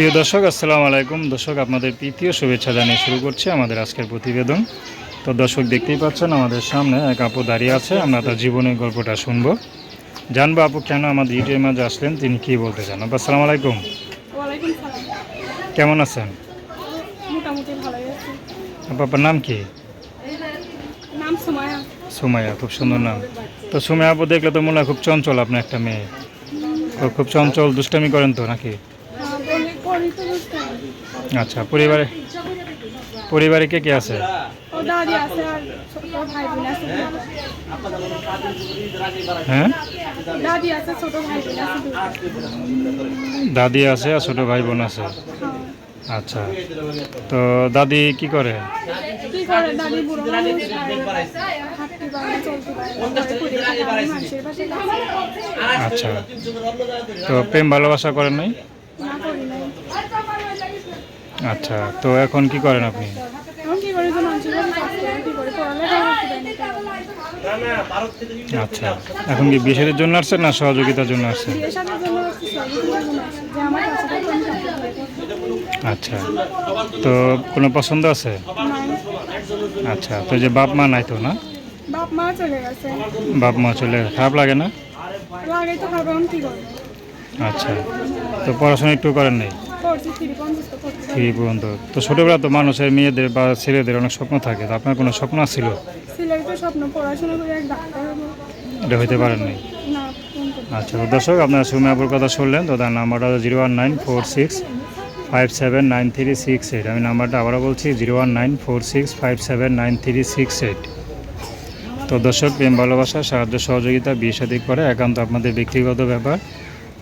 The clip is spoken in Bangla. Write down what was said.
প্রিয় দর্শক আসসালামু আলাইকুম। দর্শক আপনাদের তৃতীয় শুভেচ্ছা জানিয়ে শুরু করছি আমাদের আজকের প্রতিবেদন। তো দর্শক দেখতেই পাচ্ছেন আমাদের সামনে এক আপু দাঁড়িয়ে আছে আমরা তার জীবনের গল্পটা শুনব। জানব আপু কেন আমাদের ইউটিউবের মাঝে আসলেন তিনি কি বলতে চান? আপু আসসালামু আলাইকুম। কেমন আছেন? আপু আপনার নাম কি? সুমায়া সুমাইয়া। খুব সুন্দর নাম। তো সুমাইয়া আপু দেখলে তো মনে হয় খুব চঞ্চল আপনার একটা মেয়ে। খুব চঞ্চল দুষ্টামি করেন তো নাকি হ্যাঁ, বলি পড়ি তো বুঝতে পারি। আচ্ছা পরিবারে পরিবারে কে কে আছে? ও দাদি আছে আর ছোট ভাই বোন আছে। হ্যাঁ? দাদি আছে আর ছোটো ভাই বোন আছে। আচ্ছা তো দাদি কি করে? আচ্ছা তো প্রেম ভালোবাসা করেন নাই? আচ্ছা তো এখন কি করেন আপনি? আচ্ছা এখন কি বিশেষের জন্য আসছেন না সহযোগিতার জন্য আসছেন। আচ্ছা তো কোনো পছন্দ আছে? আচ্ছা তো যে বাপ মা নাই তো না? বাপ মা চলে খারাপ লাগে না? আচ্ছা তো পড়াশোনা একটু করেন নাই? থ্রি পর্যন্ত তো ছোটোবেলা তো মানুষের মেয়েদের বা ছেলেদের অনেক স্বপ্ন থাকে তো আপনার কোনো স্বপ্ন ছিল? স্বপ্ন পড়াশোনা করে এটা হইতে পারেন। নাই আচ্ছা দর্শক আপনারা সুমিয়াপুর কথা শুনলেন তো তার নাম্বারটা zero one nine four six five seven nine three six eight. আমি নাম্বারটা আবারও বলছি zero one nine four six five seven nine three six eight. তো দর্শক প্রেম ভালোবাসা সাহায্য সহযোগিতা বিয়ে সাদী করে একান্ত আপনাদের ব্যক্তিগত ব্যাপার।